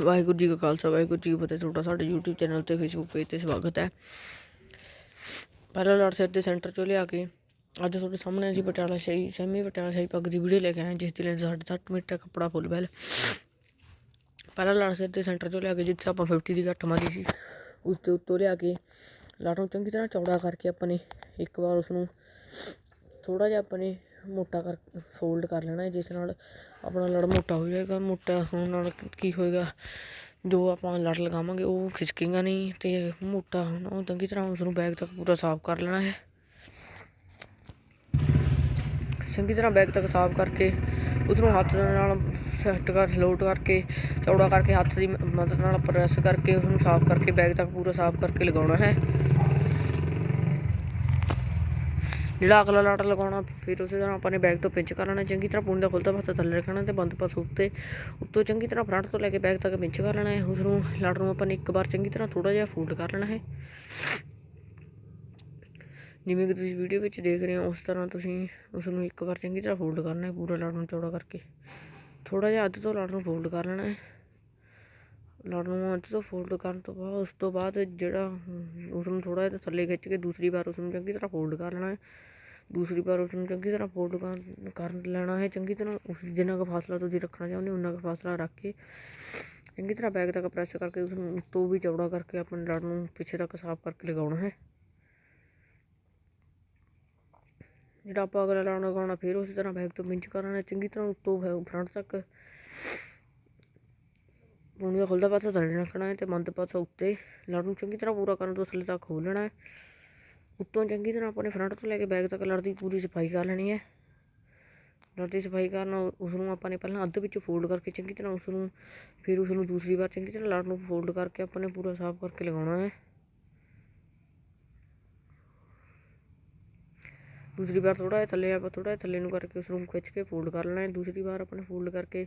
ਵਾਹਿਗੁਰੂ ਜੀ ਕਾ ਖਾਲਸਾ, ਵਾਹਿਗੁਰੂ ਜੀ ਕੀ ਫਤਿਹ। ਤੁਹਾਡਾ ਸਾਡੇ YouTube ਚੈਨਲ ਤੇ Facebook ਪੇਜ ਤੇ ਸਵਾਗਤ ਹੈ। ਪਹਿਲਾਂ ਲੜ ਸੈਟ ਦੇ ਸੈਂਟਰ ਚੋਂ ਲਿਆ ਕੇ ਅੱਜ ਤੁਹਾਡੇ ਸਾਹਮਣੇ ਅਸੀਂ ਪਟਿਆਲਾ ਸ਼ਾਹੀ, ਸੈਮੀ ਪਟਿਆਲਾ ਸ਼ਾਹੀ ਪੱਗ ਦੀ ਵੀਡੀਓ ਲੈ ਕੇ ਆਏ ਜਿਸ ਦੀ ਲੈਂਥ ਸਾਢੇ ਸੱਤ ਮੀਟਰ ਕੱਪੜਾ ਫੁੱਲ ਬੈਲ ਪਹਿਲਾਂ ਲੜ ਸੈਟ ਦੇ ਸੈਂਟਰ ਚੋਂ ਲਿਆ ਕੇ ਜਿੱਥੇ ਆਪਾਂ 50 ਦੀ ਘੱਟ ਮਾਰੀ ਸੀ, ਉਸ ਦੇ ਉੱਤੋਂ ਲਿਆ ਕੇ ਲੜ ਨੂੰ ਚੰਗੀ ਤਰ੍ਹਾਂ ਚੌੜਾ ਕਰਕੇ ਆਪਾਂ ਨੇ ਇੱਕ ਵਾਰ ਉਸ ਨੂੰ ਥੋੜਾ ਜਿਹਾ ਆਪਾਂ ਨੇ ਮੋਟਾ ਕਰ ਫੋਲਡ ਕਰ ਲੈਣਾ ਹੈ ਜਿਸ ਨਾਲ ਆਪਣਾ ਲੜ ਮੋਟਾ ਹੋ ਜਾਏਗਾ। ਮੋਟਾ ਹੋਣ ਨਾਲ ਕੀ ਹੋਏਗਾ? ਜੋ ਆਪਾਂ ਲੜ ਲਗਾਵਾਂਗੇ, ਉਹ ਖਿਸਕੇਗਾ ਨਹੀਂ ਤੇ ਮੋਟਾ ਹੋਣਾ, ਉਹ ਚੰਗੀ ਤਰ੍ਹਾਂ ਉਸ ਨੂੰ ਬੈਗ ਤੱਕ ਪੂਰਾ ਸਾਫ਼ ਕਰ ਲੈਣਾ ਹੈ। ਚੰਗੀ ਤਰ੍ਹਾਂ ਬੈਗ ਤੱਕ ਸਾਫ਼ ਕਰਕੇ ਉਸ ਨੂੰ ਹੱਥ ਨਾਲ ਸੈੱਟ ਕਰ ਲੋਟ ਕਰਕੇ, ਚੌੜਾ ਕਰਕੇ ਹੱਥ ਦੀ ਮਦਦ ਨਾਲ ਪ੍ਰੈਸ ਕਰਕੇ ਉਸ ਨੂੰ ਸਾਫ਼ ਕਰਕੇ ਬੈਗ ਤੱਕ ਪੂਰਾ ਸਾਫ਼ ਕਰਕੇ ਲਗਾਉਣਾ ਹੈ। ਜਿਹੜਾ ਅਗਲਾ ਲਾਟ ਲਗਾਉਣਾ ਫਿਰ ਉਸੇ ਤਰ੍ਹਾਂ ਆਪਾਂ ਨੇ ਬੈਗ ਤੋਂ ਪਿੰਚ ਕਰ ਲੈਣਾ ਚੰਗੀ ਤਰ੍ਹਾਂ ਪੂੰਝ ਦਾ ਖੁੱਲਦਾ ਪਾਸਾ ਥੱਲੇ ਰੱਖਣਾ ਤੇ ਬੰਦ ਪਾਸਾ ਉੱਤੇ। ਉੱਤੋਂ ਚੰਗੀ ਤਰ੍ਹਾਂ ਫਰੰਟ ਤੋਂ ਲੈ ਕੇ ਬੈਗ ਤੱਕ ਪਿੰਚ ਕਰ ਲੈਣਾ ਹੈ। ਉਸ ਨੂੰ ਲਾਟ ਨੂੰ ਆਪਾਂ ਨੇ ਇੱਕ ਵਾਰ ਚੰਗੀ ਤਰ੍ਹਾਂ ਥੋੜਾ ਜਿਹਾ ਫੋਲਡ ਕਰ ਲੈਣਾ ਹੈ। ਜਿਵੇਂ ਕਿ ਤੁਸੀਂ ਵੀਡੀਓ ਵਿੱਚ ਦੇਖ ਰਹੇ ਹੋ ਉਸ ਤਰ੍ਹਾਂ ਤੁਸੀਂ ਉਸ ਨੂੰ ਇੱਕ ਵਾਰ ਚੰਗੀ ਤਰ੍ਹਾਂ ਫੋਲਡ ਕਰਨਾ ਹੈ ਪੂਰਾ ਲਾਟ ਨੂੰ ਚੌੜਾ ਕਰਕੇ। ਥੋੜਾ ਜਿਹਾ ਅੱਧ ਤੋਂ ਲਾਟ ਨੂੰ ਫੋਲਡ ਕਰ ਲੈਣਾ ਹੈ। ਲਾਟ ਨੂੰ ਅੱਧ ਤੋਂ ਫੋਲਡ ਕਰਨ ਤੋਂ ਬਾਅਦ ਉਸ ਤੋਂ ਬਾਅਦ ਜਿਹੜਾ ਹਮ, ਉਸ ਨੂੰ ਥੋੜਾ ਜਿਹਾ ਥੱਲੇ ਖਿੱਚ ਕੇ ਦੂਸਰੀ ਵਾਰ ਉਸ ਨੂੰ ਚੰਗੀ ਤਰ੍ਹਾਂ ਫੋਲਡ ਕਰ ਲੈਣਾ ਹੈ। ਦੂਸਰੀ ਵਾਰ ਉਸ ਨੂੰ ਚੰਗੀ ਤਰ੍ਹਾਂ ਫੋਲਡ ਕਰ ਲੈਣਾ ਹੈ, ਚੰਗੀ ਤਰ੍ਹਾਂ ਉਸ ਜਿੰਨਾ ਕੁ ਫਾਸਲਾ ਤੁਸੀਂ ਰੱਖਣਾ ਚਾਹੁੰਦੇ ਹੋ, ਉਨਾ ਕੁ ਫਾਸਲਾ ਰੱਖ ਕੇ ਚੰਗੀ ਤਰ੍ਹਾਂ ਬੈਗ ਤੱਕ ਪ੍ਰੈਸ ਕਰਕੇ ਉਸ ਨੂੰ ਤੋਂ ਵੀ ਚੌੜਾ ਕਰਕੇ ਆਪਣੇ ਲੜ ਨੂੰ ਪਿੱਛੇ ਤੱਕ ਸਾਫ਼ ਕਰਕੇ ਲਗਾਉਣਾ ਹੈ। ਜਿਹੜਾ ਆਪਾਂ ਅਗਲਾ ਲੜ ਲਗਾਉਣਾ, ਫਿਰ ਉਸੇ ਤਰ੍ਹਾਂ ਬੈਗ ਤੋਂ ਪਿੰਚ ਕਰਨਾ, ਚੰਗੀ ਤਰ੍ਹਾਂ ਉੱਤੋਂ ਫਰੰਟ ਤੱਕ ਪੂਣੀ ਦਾ ਖੁੱਲਦਾ ਪਾਸਾ ਥੱਲੇ ਰੱਖਣਾ ਹੈ ਤੇ ਮੰਦ ਪਾਸਾ ਉੱਤੇ ਲੜ ਨੂੰ ਚੰਗੀ ਤਰ੍ਹਾਂ ਪੂਰਾ ਕਰਨ ਤੋਂ ਥੱਲੇ ਤੱਕ ਖੋਲ੍ਹਣਾ ਹੈ। ਉੱਤੋਂ ਚੰਗੀ ਤਰ੍ਹਾਂ ਆਪਣੇ ਫਰੰਟ ਤੋਂ ਲੈ ਕੇ ਬੈਕ ਤੱਕ ਲੜ ਦੀ ਪੂਰੀ ਸਫ਼ਾਈ ਕਰ ਲੈਣੀ ਹੈ। ਲੜ ਦੀ ਸਫ਼ਾਈ ਕਰਨ ਉਸ ਨੂੰ ਆਪਾਂ ਨੇ ਪਹਿਲਾਂ ਅੱਧ ਵਿੱਚੋਂ ਫੋਲਡ ਕਰਕੇ ਚੰਗੀ ਤਰ੍ਹਾਂ ਉਸ ਨੂੰ ਫਿਰ ਉਸ ਨੂੰ ਦੂਸਰੀ ਵਾਰ ਚੰਗੀ ਤਰ੍ਹਾਂ ਲੜ ਨੂੰ ਫੋਲਡ ਕਰਕੇ ਆਪਾਂ ਨੇ ਪੂਰਾ ਸਾਫ਼ ਕਰਕੇ ਲਗਾਉਣਾ ਹੈ। ਦੂਸਰੀ ਵਾਰ ਥੋੜਾ ਜਿਹਾ ਥੱਲੇ ਆਪਾਂ ਥੋੜਾ ਜਿਹਾ ਥੱਲੇ ਨੂੰ ਕਰਕੇ ਉਸ ਨੂੰ ਖਿੱਚ ਕੇ ਫੋਲਡ ਕਰ ਲੈਣਾ ਹੈ। ਦੂਸਰੀ ਵਾਰ ਆਪਾਂ ਨੇ ਫੋਲਡ ਕਰਕੇ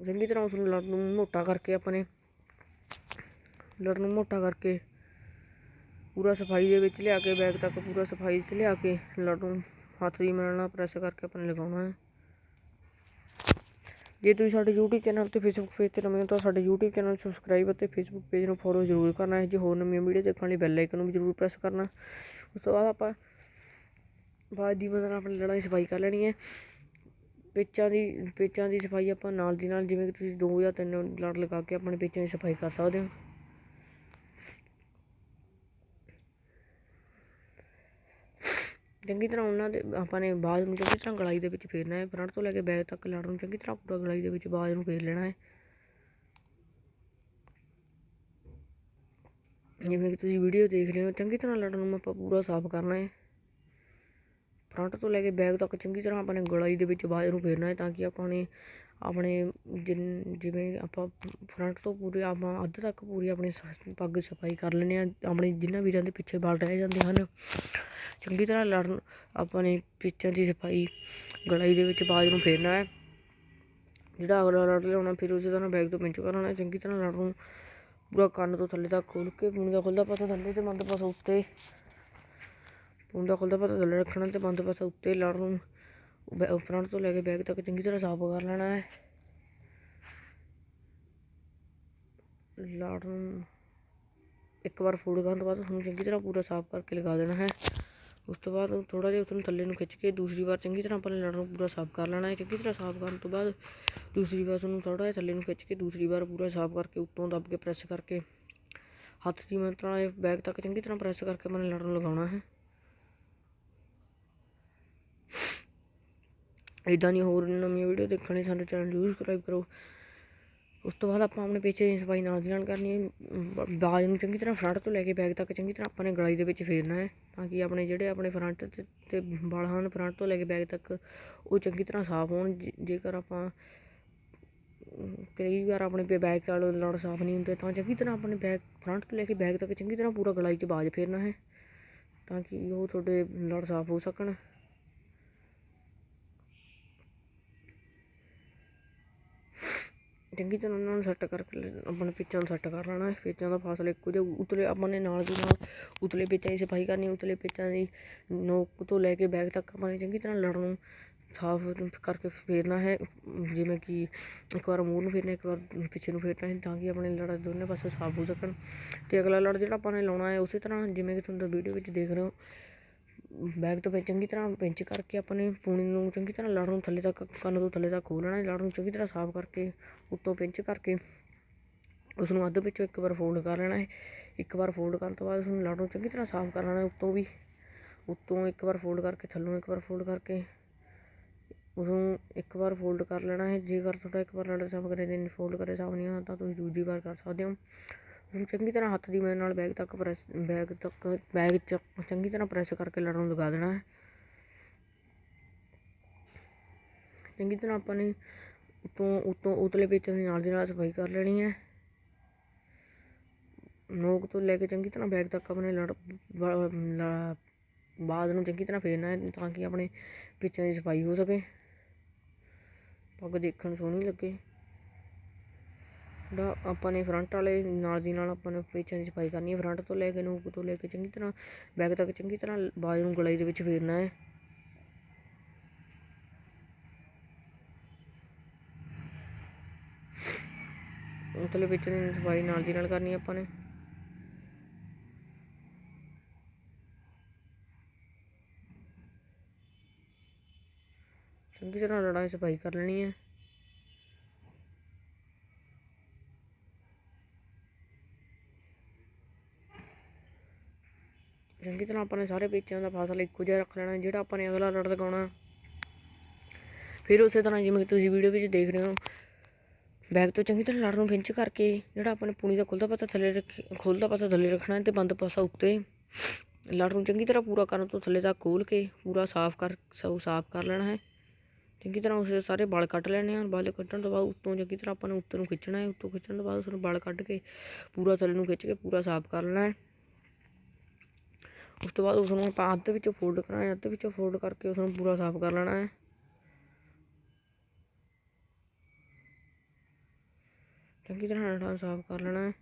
ਚੰਗੀ ਤਰ੍ਹਾਂ ਉਸ ਨੂੰ ਲੜ ਨੂੰ ਮੋਟਾ ਕਰਕੇ ਆਪਾਂ ਨੇ ਲੜ ਨੂੰ ਮੋਟਾ ਕਰਕੇ ਪੂਰਾ ਸਫ਼ਾਈ ਦੇ ਵਿੱਚ ਲਿਆ ਕੇ, ਬੈਗ ਤੱਕ ਪੂਰਾ ਸਫ਼ਾਈ 'ਚ ਲਿਆ ਕੇ ਲੜ ਨੂੰ ਹੱਥ ਦੀ ਮਿਲਣ ਨਾਲ ਪ੍ਰੈਸ ਕਰਕੇ ਆਪਾਂ ਨੇ ਲਗਾਉਣਾ ਹੈ। ਜੇ ਤੁਸੀਂ ਸਾਡੇ YouTube ਚੈਨਲ ਤੇ Facebook ਪੇਜ ਤੇ ਨਵੇਂ ਹੋ ਤਾਂ ਸਾਡੇ YouTube ਚੈਨਲ ਨੂੰ ਸਬਸਕ੍ਰਾਈਬ ਅਤੇ Facebook ਪੇਜ ਨੂੰ ਫੋਲੋ ਜ਼ਰੂਰ ਕਰਨਾ ਹੈ। ਜੇ ਹੋਰ ਨਵੀਆਂ ਵੀਡੀਓ ਦੇਖਣ ਲਈ ਬੈਲ ਆਈਕਨ ਨੂੰ ਵੀ ਜ਼ਰੂਰ ਪ੍ਰੈਸ ਕਰਨਾ। ਉਸ ਤੋਂ ਬਾਅਦ ਆਪਾਂ ਬਾਅਦ ਦੀ ਮਦਦ ਨਾਲ ਆਪਣੀ ਲੜਾਈ ਸਫ਼ਾਈ ਕਰ ਲੈਣੀ ਹੈ। ਪੇਚਾਂ ਦੀ ਪੇਚਾਂ ਦੀ ਸਫ਼ਾਈ ਆਪਾਂ ਨਾਲ ਦੀ ਨਾਲ ਜਿਵੇਂ ਕਿ ਤੁਸੀਂ ਦੋ ਜਾਂ ਤਿੰਨ ਲੜ ਲਗਾ ਕੇ ਆਪਣੇ ਪੇਚਾਂ ਦੀ ਸਫ਼ਾਈ ਕਰ ਸਕਦੇ ਹੋ। ਚੰਗੀ ਤਰ੍ਹਾਂ ਉਹਨਾਂ ਦੇ, ਆਪਾਂ ਨੇ ਬਾਜ ਨੂੰ ਚੰਗੀ ਤਰ੍ਹਾਂ ਗਲਾਈ ਦੇ ਵਿੱਚ ਫੇਰਨਾ ਹੈ ਫਰੰਟ ਤੋਂ ਲੈ ਕੇ ਬੈਕ ਤੱਕ ਲੜ ਨੂੰ ਚੰਗੀ ਤਰ੍ਹਾਂ ਪੂਰਾ ਗਲਾਈ ਦੇ ਵਿੱਚ ਬਾਜ ਨੂੰ ਫੇਰ ਲੈਣਾ ਹੈ। ਜਿਵੇਂ ਕਿ ਤੁਸੀਂ ਵੀਡੀਓ ਦੇਖ ਰਹੇ ਹੋ, ਚੰਗੀ ਤਰ੍ਹਾਂ ਲੜ ਨੂੰ ਆਪਾਂ ਪੂਰਾ ਸਾਫ਼ ਕਰਨਾ ਹੈ। ਫਰੰਟ ਤੋਂ ਲੈ ਕੇ ਬੈਕ ਤੱਕ ਚੰਗੀ ਤਰ੍ਹਾਂ ਆਪਾਂ ਨੇ ਗਲਾਈ ਦੇ ਵਿੱਚ ਬਾਜ ਨੂੰ ਫੇਰਨਾ ਹੈ ਤਾਂ ਕਿ ਆਪਾਂ ਨੇ ਆਪਣੇ ਜਿਨ- ਜਿਵੇਂ ਆਪਾਂ ਫਰੰਟ ਤੋਂ ਪੂਰੇ ਆਪਾਂ ਅੱਧ ਤੱਕ ਪੂਰੀ ਆਪਣੀ ਸ- ਪੱਗ ਸਫ਼ਾਈ ਕਰ ਲੈਂਦੇ ਹਾਂ, ਆਪਣੇ ਜਿਨ੍ਹਾਂ ਵੀਰਾਂ ਦੇ ਪਿੱਛੇ ਵਾਲ ਰਹਿ ਜਾਂਦੇ ਹਨ। ਚੰਗੀ ਤਰ੍ਹਾਂ ਲੜਨ ਆਪਾਂ ਨੇ ਪਿੱਛਾਂ ਦੀ ਸਫ਼ਾਈ ਗਲਾਈ ਦੇ ਵਿੱਚ ਬਾਜ ਨੂੰ ਫੇਰਨਾ ਹੈ। ਜਿਹੜਾ ਅਗਲਾ ਲੜ ਲਿਆਉਣਾ ਫਿਰ ਉਸੇ ਤਰ੍ਹਾਂ ਬੈਗ ਤੋਂ ਪਿੰਚ ਕਰਨਾ ਹੈ। ਚੰਗੀ ਤਰ੍ਹਾਂ ਲੜ ਨੂੰ ਪੂਰਾ ਕੰਨ ਤੋਂ ਥੱਲੇ ਤੱਕ ਖੋਲ ਕੇ ਪੂਣੀ ਦਾ ਖੁੱਲਦਾ ਪਾਸਾ ਥੱਲੇ ਤੇ ਬੰਦ ਪਾਸਾ ਉੱਤੇ ਪੂਣੀ ਦਾ ਖੁੱਲਦਾ ਪਾਸਾ ਥੱਲੇ ਰੱਖਣਾ ਤੇ ਬੰਦ ਪਾਸਾ ਉੱਤੇ ਲੜ ਨੂੰ ਫਰੰਟ ਤੋਂ ਲੈ ਕੇ ਬੈਗ ਤੱਕ ਚੰਗੀ ਤਰ੍ਹਾਂ ਸਾਫ਼ ਕਰ ਲੈਣਾ ਹੈ। ਲੜ ਨੂੰ ਇੱਕ ਵਾਰ ਫੋਲਡ ਕਰਨ ਤੋਂ ਬਾਅਦ ਉਸਨੂੰ ਚੰਗੀ ਤਰ੍ਹਾਂ ਪੂਰਾ ਸਾਫ਼ ਕਰਕੇ ਲਗਾ ਦੇਣਾ ਹੈ। ਉਸ ਤੋਂ ਬਾਅਦ ਥੋੜਾ ਜਿਹਾ ਉਸਨੂੰ ਥੱਲੇ ਨੂੰ ਖਿੱਚ ਕੇ ਦੂਸਰੀ ਵਾਰ ਚੰਗੀ ਤਰ੍ਹਾਂ ਆਪਾਂ ਨੇ ਲੜ ਨੂੰ ਪੂਰਾ ਸਾਫ਼ ਕਰ ਲੈਣਾ ਹੈ। ਚੰਗੀ ਤਰ੍ਹਾਂ ਸਾਫ਼ ਕਰਨ ਤੋਂ ਬਾਅਦ ਦੂਸਰੀ ਵਾਰ ਉਸਨੂੰ ਥੋੜਾ ਜਿਹਾ ਥੱਲੇ ਨੂੰ ਖਿੱਚ ਕੇ ਦੂਸਰੀ ਵਾਰ ਪੂਰਾ ਸਾਫ਼ ਕਰਕੇ ਉੱਤੋਂ ਦੱਬ ਕੇ ਪ੍ਰੈਸ ਕਰਕੇ ਹੱਥ ਦੀ ਮਦਦ ਨਾਲ ਬੈਗ ਤੱਕ ਚੰਗੀ ਤਰ੍ਹਾਂ ਪ੍ਰੈਸ ਕਰਕੇ ਆਪਾਂ ਨੇ ਲੜ ਨੂੰ ਲਗਾਉਣਾ ਹੈ। ਇਦਾਂ ਦੀਆਂ ਹੋਰ ਨਵੀਆਂ ਵੀਡੀਓ ਦੇਖਣ ਲਈ ਸਾਡੇ ਚੈਨਲ ਨੂੰ ਸਬਸਕ੍ਰਾਈਬ ਕਰੋ। ਉਸ ਤੋਂ ਬਾਅਦ ਆਪਾਂ ਆਪਣੇ ਪੇਚੇ ਦੀ ਸਫ਼ਾਈ ਨਾਲ ਦੀ ਨਾਲ ਕਰਨੀ ਹੈ। ਬਾਜ ਨੂੰ ਚੰਗੀ ਤਰ੍ਹਾਂ ਫਰੰਟ ਤੋਂ ਲੈ ਕੇ ਬੈਕ ਤੱਕ ਚੰਗੀ ਤਰ੍ਹਾਂ ਆਪਾਂ ਨੇ ਗਲਾਈ ਦੇ ਵਿੱਚ ਫੇਰਨਾ ਹੈ ਤਾਂ ਕਿ ਆਪਣੇ ਜਿਹੜੇ ਆਪਣੇ ਫਰੰਟ ਤੇ ਤੇ ਵਾਲ ਹਨ ਫਰੰਟ ਤੋਂ ਲੈ ਕੇ ਬੈਗ ਤੱਕ ਉਹ ਚੰਗੀ ਤਰ੍ਹਾਂ ਸਾਫ਼ ਹੋਣ। ਜੇਕਰ ਆਪਾਂ ਅਮ, ਕਈ ਵਾਰ ਆਪਣੇ ਪੇ ਬੈਗ ਨਾਲ ਲੜ ਸਾਫ਼ ਨਹੀਂ ਹੁੰਦੇ ਤਾਂ ਚੰਗੀ ਤਰ੍ਹਾਂ ਆਪਣੇ ਬੈਕ ਫਰੰਟ ਤੋਂ ਲੈ ਕੇ ਬੈਕ ਤੱਕ ਚੰਗੀ ਤਰ੍ਹਾਂ ਪੂਰਾ ਗਲਾਈ 'ਚ ਬਾਜ ਫੇਰਨਾ ਹੈ ਤਾਂ ਕਿ ਉਹ ਤੁਹਾਡੇ ਲੜ ਸਾਫ਼ ਹੋ ਸਕਣ। ਚੰਗੀ ਤਰ੍ਹਾਂ ਉਹਨਾਂ ਨੂੰ ਸੈੱਟ ਕਰਕੇ ਆਪਣੇ ਪਿੱਛਾਂ ਨੂੰ ਸੈੱਟ ਕਰ ਲੈਣਾ ਹੈ ਦਾ ਫਾਸਲਾ ਇੱਕੋ ਜਿਹਾ ਉਤਲੇ ਆਪਾਂ ਨੇ ਨਾਲ ਦੀ ਨਾਲ ਉਤਲੇ ਪਿੱਛਾਂ ਦੀ ਸਫ਼ਾਈ ਕਰਨੀ, ਉਤਲੇ ਪਿੱਛਾਂ ਦੀ ਨੋਕ ਤੋਂ ਲੈ ਕੇ ਬੈਗ ਤੱਕ ਆਪਾਂ ਨੇ ਚੰਗੀ ਤਰ੍ਹਾਂ ਲੜ ਨੂੰ ਸਾਫ਼ ਕਰਕੇ ਫੇਰਨਾ ਹੈ, ਜਿਵੇਂ ਕਿ ਇੱਕ ਵਾਰ ਮੂੰਹ ਨੂੰ ਫੇਰਨਾ, ਇੱਕ ਵਾਰ ਪਿੱਛੇ ਨੂੰ ਫੇਰਨਾ ਹੈ, ਤਾਂ ਕਿ ਆਪਣੇ ਲੜ ਦੋਨੇ ਪਾਸੇ ਸਾਫ਼ ਹੋ ਸਕਣ। ਤੇ ਅਗਲਾ ਲੜ ਜਿਹੜਾ ਆਪਾਂ ਨੇ ਲਾਉਣਾ ਹੈ, ਉਸੇ ਤਰ੍ਹਾਂ ਜਿਵੇਂ ਕਿ ਤੁਹਾਨੂੰ ਵੀਡੀਓ ਵਿੱਚ ਦੇਖ ਰਹੇ ਹੋ ਬੈਗ ਤੋਂ ਫਿਰ ਚੰਗੀ ਤਰ੍ਹਾਂ ਪਿੰਚ ਕਰਕੇ ਆਪਣੇ ਪੂਣੀ ਨੂੰ ਚੰਗੀ ਤਰ੍ਹਾਂ ਲੜ ਨੂੰ ਥੱਲੇ ਤੱਕ, ਕੰਨ ਤੋਂ ਥੱਲੇ ਤੱਕ ਖੋਲ੍ਹਣਾ ਹੈ ਲੜ ਨੂੰ ਚੰਗੀ ਤਰ੍ਹਾਂ ਸਾਫ਼ ਕਰਕੇ ਉੱਤੋਂ ਪਿੰਚ ਕਰਕੇ ਉਸ ਨੂੰ ਅੱਧ ਵਿੱਚੋਂ ਇੱਕ ਵਾਰ ਫੋਲਡ ਕਰ ਲੈਣਾ ਹੈ। ਇੱਕ ਵਾਰ ਫੋਲਡ ਕਰਨ ਤੋਂ ਬਾਅਦ ਉਸ ਨੂੰ ਲੜ ਨੂੰ ਚੰਗੀ ਤਰ੍ਹਾਂ ਸਾਫ਼ ਕਰ ਲੈਣਾ ਹੈ ਉੱਤੋਂ ਵੀ। ਉੱਤੋਂ ਇੱਕ ਵਾਰ ਫੋਲਡ ਕਰਕੇ, ਥੱਲੋਂ ਇੱਕ ਵਾਰ ਫੋਲਡ ਕਰਕੇ ਉਸਨੂੰ ਇੱਕ ਵਾਰ ਫੋਲਡ ਕਰ ਲੈਣਾ ਹੈ। ਜੇਕਰ ਤੁਹਾਡਾ ਇੱਕ ਵਾਰ ਲੜ ਸਾਫ਼ ਕਰੇ ਤੇ ਫੋਲਡ ਕਰੇ, ਸਾਫ਼ ਨਹੀਂ ਆਉਂਦਾ ਤਾਂ ਤੁਸੀਂ ਦੂਜੀ ਵਾਰ ਕਰ ਸਕਦੇ ਹੋ। ਉਸਨੂੰ ਚੰਗੀ ਤਰ੍ਹਾਂ ਹੱਥ ਦੀ ਮਦਦ ਨਾਲ ਬੈਗ ਤੱਕ ਪ੍ਰੈਸ, ਬੈਗ ਤੱਕ, ਬੈਗ 'ਚ ਚੰਗੀ ਤਰ੍ਹਾਂ ਪ੍ਰੈਸ ਕਰਕੇ ਲੜਨ ਨੂੰ ਲਗਾ ਦੇਣਾ ਹੈ। ਚੰਗੀ ਤਰ੍ਹਾਂ ਆਪਾਂ ਨੇ ਉਤੋਂ ਉਤੋਂ ਉਤਲੇ ਪੇਚਾਂ ਦੇ ਨਾਲ ਦੀ ਨਾਲ ਸਫ਼ਾਈ ਕਰ ਲੈਣੀ ਹੈ। ਨੋਕ ਤੋਂ ਲੈ ਕੇ ਚੰਗੀ ਤਰ੍ਹਾਂ ਬੈਗ ਤੱਕ ਆਪਣੇ ਲੜ, ਬ- ਨੂੰ ਚੰਗੀ ਤਰ੍ਹਾਂ ਫੇਰਨਾ ਹੈ ਤਾਂ ਕਿ ਆਪਣੇ ਪੇਚਾਂ ਦੀ ਸਫ਼ਾਈ ਹੋ ਸਕੇ। ਪੱਗ ਦੇਖਣ ਨੂੰ ਸੋਹਣੀ ਲੱਗੇ। ਦਾ ਆਪਾਂ ਨੇ ਫਰੰਟ ਵਾਲੇ ਨਾਲ ਦੀ ਨਾਲ ਆਪਾਂ ਨੇ ਪੇਚਾਂ ਦੀ ਸਫ਼ਾਈ ਕਰਨੀ ਹੈ। ਫਰੰਟ ਤੋਂ ਲੈ ਕੇ ਨੋਕ ਤੋਂ ਲੈ ਕੇ ਚੰਗੀ ਤਰ੍ਹਾਂ ਬੈਕ ਤੱਕ ਚੰਗੀ ਤਰ੍ਹਾਂ ਬਾਜ ਨੂੰ ਗਲਾਈ ਦੇ ਵਿੱਚ ਫੇਰਨਾ ਹੈ। ਉਤਲੇ ਵਿੱਚ ਦੀ ਸਫ਼ਾਈ ਨਾਲ ਦੀ ਨਾਲ ਕਰਨੀ ਹੈ ਆਪਾਂ ਨੇ। ਚੰਗੀ ਤਰ੍ਹਾਂ ਲੜਾਈ ਦੀ ਸਫ਼ਾਈ ਕਰ ਲੈਣੀ ਹੈ। ਚੰਗੀ ਤਰ੍ਹਾਂ ਆਪਾਂ ਨੇ ਸਾਰੇ ਪੇਚਾਂ ਦਾ ਫਾਸਲਾ ਇੱਕੋ ਜਿਹਾ ਰੱਖ ਲੈਣਾ, ਜਿਹੜਾ ਆਪਾਂ ਨੇ ਅਗਲਾ ਲੜ ਲਗਾਉਣਾ। ਫਿਰ ਉਸੇ ਤਰ੍ਹਾਂ ਜਿਵੇਂ ਕਿ ਤੁਸੀਂ ਵੀਡੀਓ ਵਿੱਚ ਦੇਖ ਰਹੇ ਹੋ ਬੈਗ ਤੋਂ ਚੰਗੀ ਤਰ੍ਹਾਂ ਲੜ ਨੂੰ ਫਿੰਚ ਕਰਕੇ, ਜਿਹੜਾ ਆਪਾਂ ਨੇ ਪੂਣੀ ਦਾ ਖੁੱਲਦਾ ਪਾਸਾ ਥੱਲੇ ਰੱਖ ਖੁੱਲਦਾ ਪਾਸਾ ਥੱਲੇ ਰੱਖਣਾ ਹੈ ਤੇ ਬੰਦ ਪਾਸਾ ਉੱਤੇ ਲੜ ਨੂੰ ਚੰਗੀ ਤਰ੍ਹਾਂ ਪੂਰਾ ਕਰਨ ਤੋਂ ਥੱਲੇ ਤੱਕ ਖੋਲ ਕੇ ਪੂਰਾ ਸਾਫ਼ ਕਰ, ਸਭ ਸਾਫ਼ ਕਰ ਲੈਣਾ ਹੈ। ਚੰਗੀ ਤਰ੍ਹਾਂ ਉਸ ਸਾਰੇ ਵਾਲ ਕੱਟ ਲੈਣੇ ਹਨ ਵਾਲ ਕੱਢਣ ਤੋਂ ਬਾਅਦ ਉੱਤੋਂ ਚੰਗੀ ਤਰ੍ਹਾਂ ਆਪਾਂ ਨੂੰ ਉੱਤੇ ਨੂੰ ਖਿੱਚਣਾ ਹੈ, ਉੱਤੋਂ ਖਿੱਚਣ ਤੋਂ ਬਾਅਦ ਉਸ ਨੂੰ ਵਾਲ ਕੱਢ ਕੇ ਪੂਰਾ ਥੱਲੇ ਨੂੰ ਖਿੱਚ ਕੇ ਪੂਰਾ ਸਾਫ਼ ਕਰ ਲੈਣਾ ਹੈ। ਉਸ ਤੋਂ ਬਾਅਦ ਉਸ ਨੂੰ ਆਪਾਂ ਅੱਧ ਵਿੱਚੋਂ ਫੋਲਡ ਕਰਾਂਗੇ, ਅੱਧ ਵਿੱਚੋਂ ਫੋਲਡ ਕਰਕੇ ਉਸ ਨੂੰ ਪੂਰਾ ਸਾਫ਼ ਕਰ ਲੈਣਾ ਹੈ। ਚੰਗੀ ਤਰ੍ਹਾਂ ਨਾਲ ਸਾਫ਼ ਕਰ ਲੈਣਾ ਹੈ।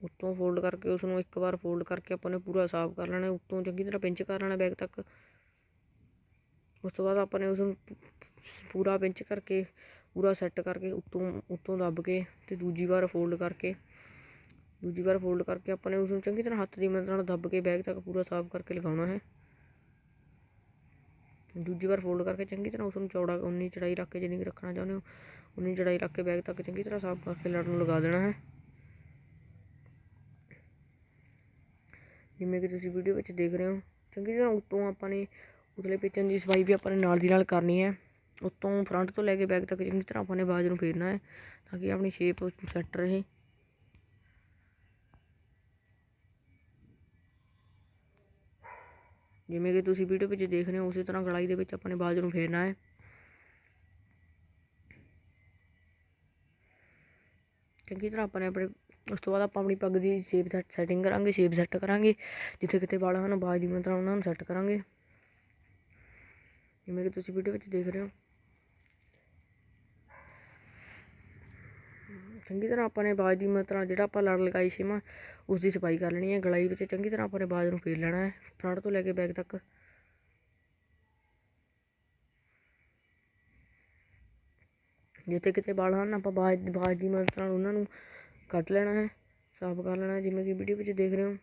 ਉੱਤੋਂ ਫੋਲਡ ਕਰਕੇ ਉਸ ਨੂੰ ਇੱਕ ਵਾਰ ਫੋਲਡ ਕਰਕੇ ਆਪਾਂ ਨੇ ਪੂਰਾ ਸਾਫ਼ ਕਰ ਲੈਣਾ ਉੱਤੋਂ ਚੰਗੀ ਤਰ੍ਹਾਂ ਪਿੰਚ ਕਰ ਲੈਣਾ ਬੈਗ ਤੱਕ। ਉਸ ਤੋਂ ਬਾਅਦ ਆਪਾਂ ਨੇ ਉਸ ਨੂੰ ਪੂਰਾ ਪਿੰਚ ਕਰਕੇ, ਪੂਰਾ ਸੈੱਟ ਕਰਕੇ ਉੱਤੋਂ ਉੱਤੋਂ ਦੱਬ ਕੇ ਤੇ ਦੂਜੀ ਵਾਰ ਫੋਲਡ ਕਰਕੇ ਦੂਜੀ ਵਾਰ ਫੋਲਡ ਕਰਕੇ ਆਪਾਂ ਨੇ ਉਸ ਨੂੰ ਚੰਗੀ ਤਰ੍ਹਾਂ ਹੱਥ ਦੀ ਮਦਦ ਨਾਲ ਦੱਬ ਕੇ ਬੈਗ ਤੱਕ ਪੂਰਾ ਸਾਫ਼ ਕਰਕੇ ਲਗਾਉਣਾ ਹੈ। ਦੂਜੀ ਵਾਰ ਫੋਲਡ ਕਰਕੇ ਚੰਗੀ ਤਰ੍ਹਾਂ ਉਸ ਨੂੰ ਚੌੜਾ ਉਨੀ ਚੜਾਈ ਰੱਖ ਕੇ ਜਿੰਨੀ ਕੁ ਰੱਖਣਾ ਚਾਹੁੰਦੇ ਹੋ, ਉਨੀ ਚੜਾਈ ਰੱਖ ਕੇ ਬੈਗ ਤੱਕ ਚੰਗੀ ਤਰ੍ਹਾਂ ਸਾਫ਼ ਕਰਕੇ ਲੜ ਨੂੰ ਲਗਾ ਦੇਣਾ ਹੈ। ਜਿਵੇਂ ਕਿ ਤੁਸੀਂ ਵੀਡੀਓ ਵਿੱਚ ਦੇਖ ਰਹੇ ਹੋ, ਚੰਗੀ ਤਰ੍ਹਾਂ ਉੱਤੋਂ ਆਪਾਂ ਨੇ ਉਤਲੇ ਪੇਚਨ ਦੀ ਸਫ਼ਾਈ ਵੀ ਆਪਾਂ ਨੇ ਨਾਲ ਦੀ ਨਾਲ ਕਰਨੀ ਹੈ। ਉੱਤੋਂ ਫਰੰਟ ਤੋਂ ਲੈ ਕੇ ਬੈਕ ਤੱਕ ਚੰਗੀ ਤਰ੍ਹਾਂ ਆਪਾਂ ਨੇ ਬਾਜ ਨੂੰ ਫੇਰਨਾ ਹੈ, ਤਾਂ ਕਿ ਆਪਣੀ ਸ਼ੇਪ ਸੈੱਟ ਰਹੇ। ਜਿਵੇਂ ਕਿ ਤੁਸੀਂ ਵੀਡੀਓ ਵਿੱਚ ਦੇਖ ਰਹੇ ਹੋ, ਉਸੇ ਤਰ੍ਹਾਂ ਗਲਾਈ ਦੇ ਵਿੱਚ ਆਪਣੇ ਬਾਜ ਨੂੰ ਫੇਰਨਾ ਹੈ। ਚੰਗੀ ਤਰ੍ਹਾਂ ਆਪਾਂ ਨੇ ਆਪਣੇ, ਉਸ ਤੋਂ ਬਾਅਦ ਆਪਾਂ ਆਪਣੀ ਪੱਗ ਦੀ ਸ਼ੇਪ ਸੈਟ ਸੈਟਿੰਗ ਕਰਾਂਗੇ ਸ਼ੇਪ ਸੈੱਟ ਕਰਾਂਗੇ, ਜਿੱਥੇ ਕਿਤੇ ਵਾਲ ਹਨ, ਬਾਜ ਦੀ ਮਤਲਬ ਉਹਨਾਂ ਨੂੰ ਸੈੱਟ ਕਰਾਂਗੇ। ਜਿਵੇਂ ਕਿ ਤੁਸੀਂ ਵੀਡੀਓ ਵਿੱਚ ਦੇਖ ਰਹੇ ਹੋ ਚੰਗੀ ਤਰ੍ਹਾਂ ਆਪਾਂ ਨੇ ਬਾਜ ਦੀ ਮਾਤਰਾ ਜਿਹੜਾ ਆਪਾਂ ਲੜ ਲਗਾਈ ਸੀਮਾ ਉਸ ਦੀ ਸਫ਼ਾਈ ਕਰ ਲੈਣੀ ਹੈ, ਗਲਾਈ ਵਿੱਚ ਚੰਗੀ ਤਰ੍ਹਾਂ ਆਪਾਂ ਨੇ ਬਾਜ ਨੂੰ ਫੇਰ ਲੈਣਾ ਹੈ, ਫਰੰਟ ਤੋਂ ਲੈ ਕੇ ਬੈਕ ਤੱਕ। ਜਿੱਥੇ ਕਿਤੇ ਵਾਲ ਹਨ, ਆਪਾਂ ਬਾਜ ਬਾਜ ਦੀ ਮਦਦ ਨਾਲ ਉਹਨਾਂ ਨੂੰ ਕੱਟ ਲੈਣਾ ਹੈ, ਸਾਫ਼ ਕਰ ਲੈਣਾ ਜਿਵੇਂ ਕਿ ਵੀਡੀਓ ਵਿੱਚ ਦੇਖ ਰਹੇ ਹੋ।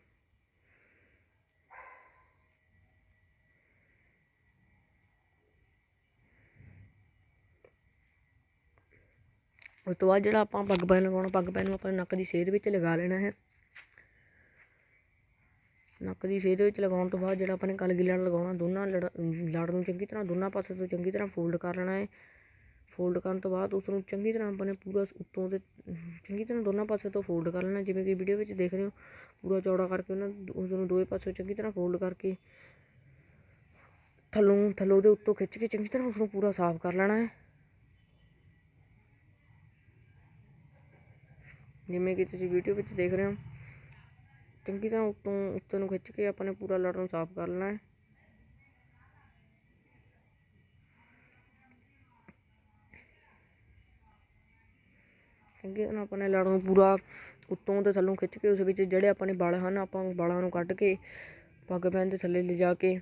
ਉਸ ਤੋਂ ਬਾਅਦ ਜਿਹੜਾ ਆਪਾਂ ਪੱਗ ਪੈਨ ਲਗਾਉਣਾ, ਪੱਗ ਪੈਨ ਨੂੰ ਆਪਾਂ ਨੱਕ ਦੀ ਸੇਧ ਵਿੱਚ ਲਗਾ ਲੈਣਾ ਹੈ। ਨੱਕ ਦੀ ਸੇਧ ਵਿੱਚ ਲਗਾਉਣ ਤੋਂ ਬਾਅਦ ਜਿਹੜਾ ਆਪਾਂ ਨੇ ਕਲ ਲੜ ਲਗਾਉਣਾ, ਦੋਨਾਂ ਲੜ ਲੜ ਨੂੰ ਚੰਗੀ ਤਰ੍ਹਾਂ, ਦੋਨਾਂ ਪਾਸੇ ਤੋਂ ਚੰਗੀ ਤਰ੍ਹਾਂ ਫੋਲਡ ਕਰ ਲੈਣਾ ਹੈ। ਫੋਲਡ ਕਰਨ ਤੋਂ ਬਾਅਦ ਉਸ ਨੂੰ ਚੰਗੀ ਤਰ੍ਹਾਂ ਆਪਾਂ ਨੇ ਪੂਰਾ ਉੱਤੋਂ ਤੇ ਚੰਗੀ ਤਰ੍ਹਾਂ ਦੋਨਾਂ ਪਾਸੇ ਤੋਂ ਫੋਲਡ ਕਰ ਲੈਣਾ, ਜਿਵੇਂ ਕਿ ਵੀਡੀਓ ਵਿੱਚ ਦੇਖ ਰਹੇ ਹੋ। ਪੂਰਾ ਚੌੜਾ ਕਰਕੇ ਉਹਨਾਂ, ਉਸ ਨੂੰ ਦੋਵੇਂ ਪਾਸੇ ਚੰਗੀ ਤਰ੍ਹਾਂ ਫੋਲਡ ਕਰਕੇ ਥੱਲੋਂ ਥੱਲੋਂ ਦੇ ਉੱਤੋਂ ਖਿੱਚ ਕੇ ਚੰਗੀ ਤਰ੍ਹਾਂ ਉਸ ਨੂੰ ਪੂਰਾ ਸਾਫ਼ ਕਰ ਲੈਣਾ ਹੈ। ਜਿਵੇਂ ਕਿ ਤੁਸੀਂ ਵੀਡੀਓ ਵਿੱਚ ਦੇਖ ਰਹੇ ਹੋ, ਚੰਗੀ ਤਰ੍ਹਾਂ ਉੱਤੋਂ ਉੱਤੋਂ ਨੂੰ ਖਿੱਚ ਕੇ ਆਪਾਂ ਨੇ ਪੂਰਾ ਲੜ ਨੂੰ ਸਾਫ਼ ਕਰ ਲੈਣਾ ਹੈ। ਚੰਗੀ ਤਰ੍ਹਾਂ ਆਪਾਂ ਨੇ ਲੜ ਨੂੰ ਪੂਰਾ ਉੱਤੋਂ ਤੇ ਥੱਲੋਂ ਖਿੱਚ ਕੇ ਉਸ ਵਿੱਚ ਜਿਹੜੇ ਆਪਣੇ ਨੇ ਵਾਲ ਹਨ, ਆਪਾਂ ਵਾਲਾਂ ਨੂੰ ਕੱਢ ਕੇ ਪੱਗ ਪੈਨ ਦੇ ਥੱਲੇ ਲਿਜਾ ਕੇ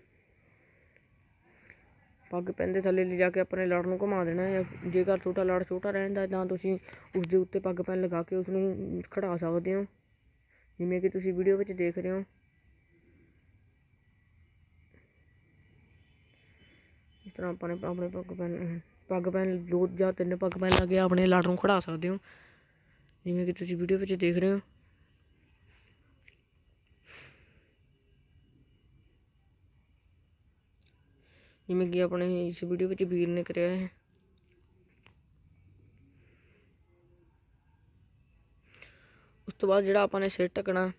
ਪੱਗ ਪੈਨ ਦੇ ਥੱਲੇ ਲਿਜਾ ਕੇ ਆਪਣੇ ਲੜ ਨੂੰ ਘੁਮਾ ਦੇਣਾ ਜਾਂ ਜੇਕਰ ਛੋਟਾ ਲੜ ਛੋਟਾ ਰਹਿੰਦਾ ਤਾਂ ਤੁਸੀਂ ਉਸ ਦੇ ਉੱਤੇ ਪੱਗ ਪੈਨ ਲਗਾ ਕੇ ਉਸ ਨੂੰ ਖੜਾ ਸਕਦੇ ਹੋ। ਜਿਵੇਂ ਕਿ ਤੁਸੀਂ ਵੀਡੀਓ ਵਿੱਚ ਦੇਖ ਰਹੇ ਹੋ। ਇਸ ਤਰ੍ਹਾਂ ਆਪਾਂ ਨੇ ਆਪਣੇ ਪੱਗ ਪੈਨ ਪੱਗ ਪੈਨ ਦੋ ਜਾਂ ਤਿੰਨ ਪੱਗ ਪੈਨ ਲਾ ਕੇ ਆਪਣੇ ਲੜ ਨੂੰ ਖੜਾ ਸਕਦੇ ਹੋ। ਜਿਵੇਂ ਕਿ ਤੁਸੀਂ ਵੀਡੀਓ ਵਿੱਚ ਦੇਖ ਰਹੇ ਹੋ। ਜਿਵੇਂ ਕਿ ਆਪਣੇ ਇਸ ਵੀਡੀਓ ਵਿੱਚ ਵੀਰ ਨੇ ਕਰਿਆ ਹੈ। ਉਸ ਤੋਂ ਬਾਅਦ ਜਿਹੜਾ ਆਪਾਂ ਨੇ ਸਿਰ ਢਕਣਾ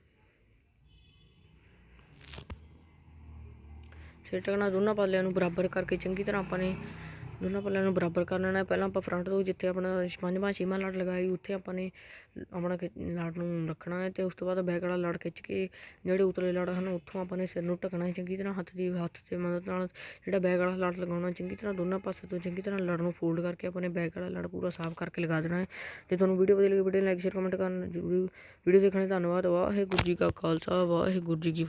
ਸਿਰ ਢਕਣਾ ਦੋਨਾਂ ਪਾਲਿਆਂ ਨੂੰ ਬਰਾਬਰ ਕਰਕੇ ਚੰਗੀ ਤਰ੍ਹਾਂ ਆਪਾਂ ਨੇ ਦੋਨਾਂ ਪੱਲਿਆਂ ਨੂੰ ਬਰਾਬਰ ਕਰ ਲੈਣਾ। ਪਹਿਲਾਂ ਆਪਾਂ ਫਰੰਟ ਤੋਂ ਜਿੱਥੇ ਆਪਣਾ ਪੰਜਵਾਂ ਛੇਵਾਂ ਲੜ ਲਗਾਈ ਉੱਥੇ ਆਪਾਂ ਨੇ ਆਪਣਾ ਖਿ- ਲੜ ਨੂੰ ਰੱਖਣਾ ਹੈ ਤੇ ਉਸ ਤੋਂ ਬਾਅਦ ਬੈਕ ਵਾਲਾ ਲੜ ਖਿੱਚ ਕੇ ਜਿਹੜੇ ਉਤਲੇ ਲੜ ਹਨ, ਉੱਥੋਂ ਆਪਾਂ ਨੇ ਸਿਰ ਨੂੰ ਢਕਣਾ ਹੈ ਚੰਗੀ ਤਰ੍ਹਾਂ, ਹੱਥ ਦੀ, ਹੱਥ ਤੇ ਮਦਦ ਨਾਲ ਜਿਹੜਾ ਬੈਕ ਵਾਲਾ ਲੜ ਲਗਾਉਣਾ, ਚੰਗੀ ਤਰ੍ਹਾਂ ਦੋਨਾਂ ਪਾਸੇ ਤੋਂ ਚੰਗੀ ਤਰ੍ਹਾਂ ਲੜ ਨੂੰ ਫੋਲਡ ਕਰਕੇ ਆਪਾਂ ਨੇ ਬੈਕ ਵਾਲਾ ਲੜ ਪੂਰਾ ਸਾਫ਼ ਕਰਕੇ ਲਗਾ ਦੇਣਾ ਹੈ। ਜੇ ਤੁਹਾਨੂੰ ਵੀਡੀਓ ਵਧੀਆ ਲੱਗੀ ਵੀਡੀਓ ਲਾਈਕ ਸ਼ੇਅਰ ਕਮੈਂਟ ਕਰਨਾ ਜ਼ਰੂਰੀ ਵੀਡੀਓ ਦੇਖਣ ਲਈ ਧੰਨਵਾਦ। ਵਾਹਿਗੁਰੂ ਜੀ ਕਾ ਖਾਲਸਾ, ਵਾਹਿਗੁਰੂ ਜੀ ਕੀ